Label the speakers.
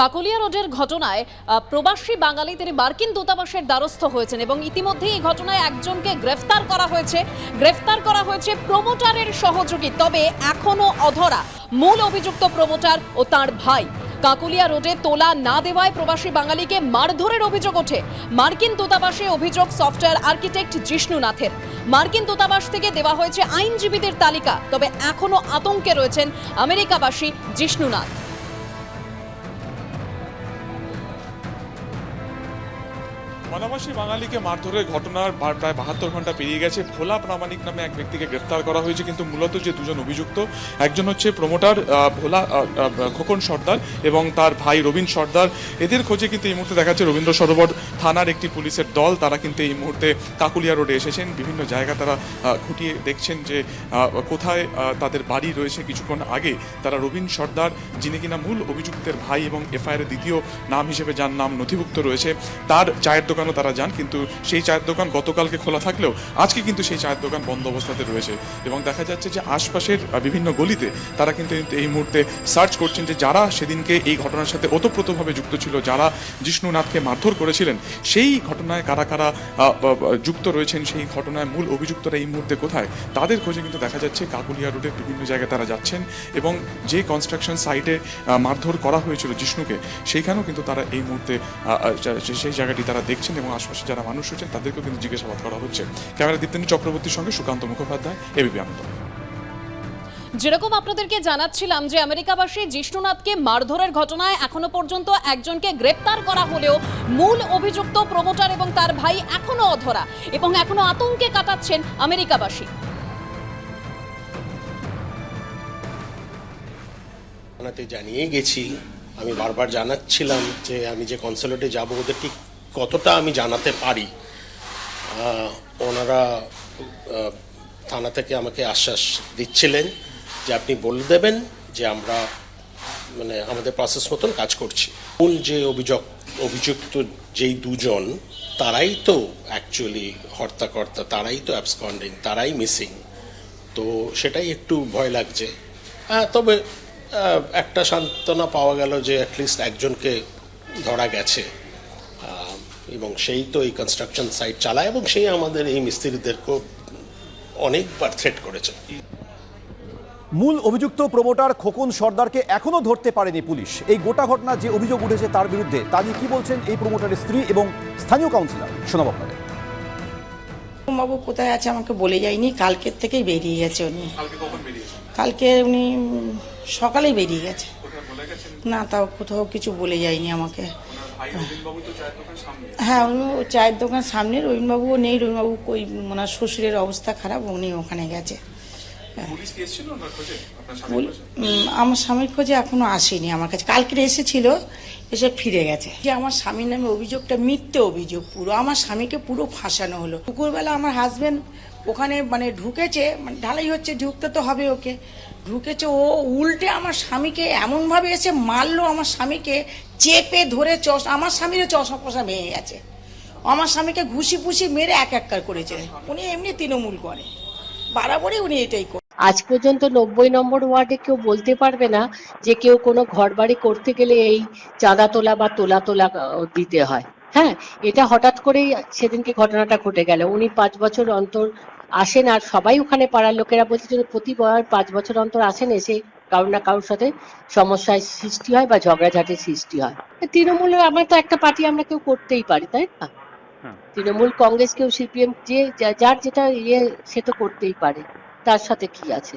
Speaker 1: কাকলিয়া রোডের ঘটনায় প্রবাসী বাঙালি তিনি মার্কিন দূতাবাসের দ্বারস্থ হয়েছেন এবং ইতিমধ্যে এই ঘটনায় একজনকে গ্রেফতার করা হয়েছে। গ্রেফতার করা হয়েছে প্রমোটারের সহযোগী, তবে এখনও অধরা। মূল অভিযুক্ত প্রমোটার ও তার ভাই। কাকুলিয়া রোডে তোলা না দেওয়ায় প্রবাসী বাঙালিকে মারধরের অভিযোগ ওঠে। মার্কিন দূতাবাসে অভিযোগ, সফটওয়্যার আর্কিটেক্ট জিষ্ণুনাথের মার্কিন দূতাবাস থেকে দেওয়া হয়েছে আইনজীবীদের তালিকা, তবে এখনও আতঙ্কে রয়েছেন আমেরিকাবাসী জিষ্ণুনাথ
Speaker 2: বানাবাসী বাঙালিকে মারধরের ঘটনার প্রায় বাহাত্তর ঘণ্টা পেরিয়ে গেছে। ভোলা প্রামাণিক নামে এক ব্যক্তিকে গ্রেফতার করা হয়েছে, কিন্তু মূলত যে দুজন অভিযুক্ত, একজন হচ্ছে প্রমোটার ভোলা খোকন সর্দার এবং তার ভাই রবীন সর্দার। এদের খোঁজে কিন্তু এই মুহূর্তে দেখা যাচ্ছে রবীন্দ্র সরোবর থানার একটি পুলিশের দল। তারা কিন্তু এই মুহূর্তে কাকুলিয়া রোডে এসেছেন। বিভিন্ন জায়গা তারা খুঁটিয়ে দেখছেন যে কোথায় তাদের বাড়ি রয়েছে। কিছুক্ষণ আগে তারা রবীন সর্দার, যিনি কিনা মূল অভিযুক্তের ভাই এবং এফআইআর দ্বিতীয় নাম হিসেবে যার নাম নথিভুক্ত রয়েছে, তার চায়ের দোকানও তারা যান, কিন্তু সেই চায়ের দোকান গতকালকে খোলা থাকলেও আজকে কিন্তু সেই চায়ের দোকান বন্ধ অবস্থাতে রয়েছে। এবং দেখা যাচ্ছে যে আশপাশের বিভিন্ন গলিতে তারা কিন্তু এই মুহূর্তে সার্চ করছেন যে যারা সেদিনকে এই ঘটনার সাথে ওতপ্রোতভাবে যুক্ত ছিল, যারা জিষ্ণুনাথকে মারধর করেছিলেন, সেই ঘটনায় কারা কারা যুক্ত রয়েছেন, সেই ঘটনায় মূল অভিযুক্তরা এই মুহূর্তে কোথায়, তাদের খোঁজে কিন্তু দেখা যাচ্ছে কাকুলিয়া রোডের বিভিন্ন জায়গায় তারা যাচ্ছেন এবং যে কনস্ট্রাকশন সাইটে মারধর করা হয়েছিল জিষ্ণুকে, সেইখানেও কিন্তু তারা এই মুহূর্তে সেই জায়গাটি তারা দেখছেন। এবং আশপাশে যারা মানুষ রয়েছেন তাদেরকেও কিন্তু জিজ্ঞাসাবাদ করা হচ্ছে। ক্যামেরা দীপ্তেন্দ্র চক্রবর্তীর সঙ্গে সুকান্ত মুখোপাধ্যায় এবিপি আনন্দ।
Speaker 1: যেরকম আপনাদেরকে জানাচ্ছিলাম যে আমেরিকাবাসী জিষ্ণুনাথকে মারধরের ঘটনায় এখনও পর্যন্ত একজনকে গ্রেপ্তার করা হলেও মূল অভিযুক্ত প্রমোটার এবং তার ভাই এখনও অধরা এবং এখনও আতঙ্কে কাটাচ্ছেন আমেরিকাবাসী।
Speaker 3: জানিয়ে গেছি আমি বারবার জানাচ্ছিলাম যে আমি যে কনসুলেটে যাব ওদের ঠিক কতটা আমি জানাতে পারি ওনারা থানা থেকে আমাকে আশ্বাস দিচ্ছিলেন যে আপনি বলে দেবেন যে আমরা মানে আমাদের প্রসেস মতন কাজ করছি। মূল যে অভিযোগ, অভিযুক্ত যেই দুজন, তারাই তো অ্যাকচুয়ালি হর্তাকর্তা, তারাই তো অ্যাবসকন্ডিং তারাই মিসিং তো সেটাই একটু ভয় লাগছে। হ্যাঁ তবে একটা সান্ত্বনা পাওয়া গেল যে অ্যাটলিস্ট একজনকে ধরা গেছে। এবং সেই তো এই কনস্ট্রাকশন সাইট চালায় এবং সেই আমাদের এই মিস্ত্রিদেরকেও অনেকবার থ্রেট করেছে।
Speaker 4: মূল অভিযুক্ত প্রমোটার খোকন সর্দারকে এখনও ধরতে পারেনি পুলিশ। এই গোটা ঘটনা যে অভিযোগ উঠেছে তার বিরুদ্ধে তা নিয়ে কি বলছেন এই প্রমোটারের স্ত্রী এবং স্থানীয় কাউন্সিলর শোনাব আপনাদের।
Speaker 5: বাবু কোথায় আছে আমাকে বলে যায়নি? কালকের থেকেই বেরিয়ে গেছে উনি। কালকে উনি সকালেই বেরিয়ে গেছে। না তাও কোথাও কিছু বলে যায়নি আমাকে। হ্যাঁ উনি চায়ের দোকান সামনে রবীন্দ্রবাবুও নেই রবীন্দ্রবাবু ওই ওনার শ্বশুরের অবস্থা খারাপ উনি ওখানে গেছে। উম, আমার স্বামীর খোঁজে এখনও আসেনি আমার কাছে। কালকে এসেছিল এসে ফিরে গেছে। যে আমার স্বামীর নামে অভিযোগটা মিথ্যে অভিযোগ পুরো। আমার স্বামীকে পুরো ফাঁসানো হলো। দুপুরবেলা আমার হাজবেন্ড ওখানে মানে ঢুকেছে মানে ঢালাই হচ্ছে ঢুকতে তো হবে ওকে। ঢুকেছে, ও উল্টে আমার স্বামীকে এমনভাবে এসে মারলো, আমার স্বামীকে চেপে ধরে চশ, আমার স্বামীরও চশা পশা ভেঙে গেছে। আমার স্বামীকে ঘুষি ফুসি মেরে এক এককার করেছে। উনি এমনি তৃণমূল করে। বরাবরই উনি এটাই করে
Speaker 6: আজ পর্যন্ত নব্বই নম্বর ওয়ার্ডে কেউ বলতে পারবে না যে কেউ কোনো ঘর বাড়ি করতে গেলে এই চাঁদা তোলা বা তোলা তোলা দিতে হয়। হ্যাঁ এটা হঠাৎ করেই সেদিনকে ঘটনাটা ঘটে গেল। উনি পাঁচ বছর অন্তর আসেন আর সবাই ওখানে পাড়ার লোকেরা বলছে যে প্রতিবার পাঁচ বছর অন্তর আসেন এসে কারোর না কারোর সাথে সমস্যায় সৃষ্টি হয় বা ঝগড়াঝাটির সৃষ্টি হয়। তৃণমূলে আমরা তো একটা পার্টি আমরা কেউ করতেই পারি তাই না? তৃণমূল কংগ্রেস কেউ সিপিএম যে যার যেটা ইয়ে সে তো করতেই পারে। তার সাথে কি আছে?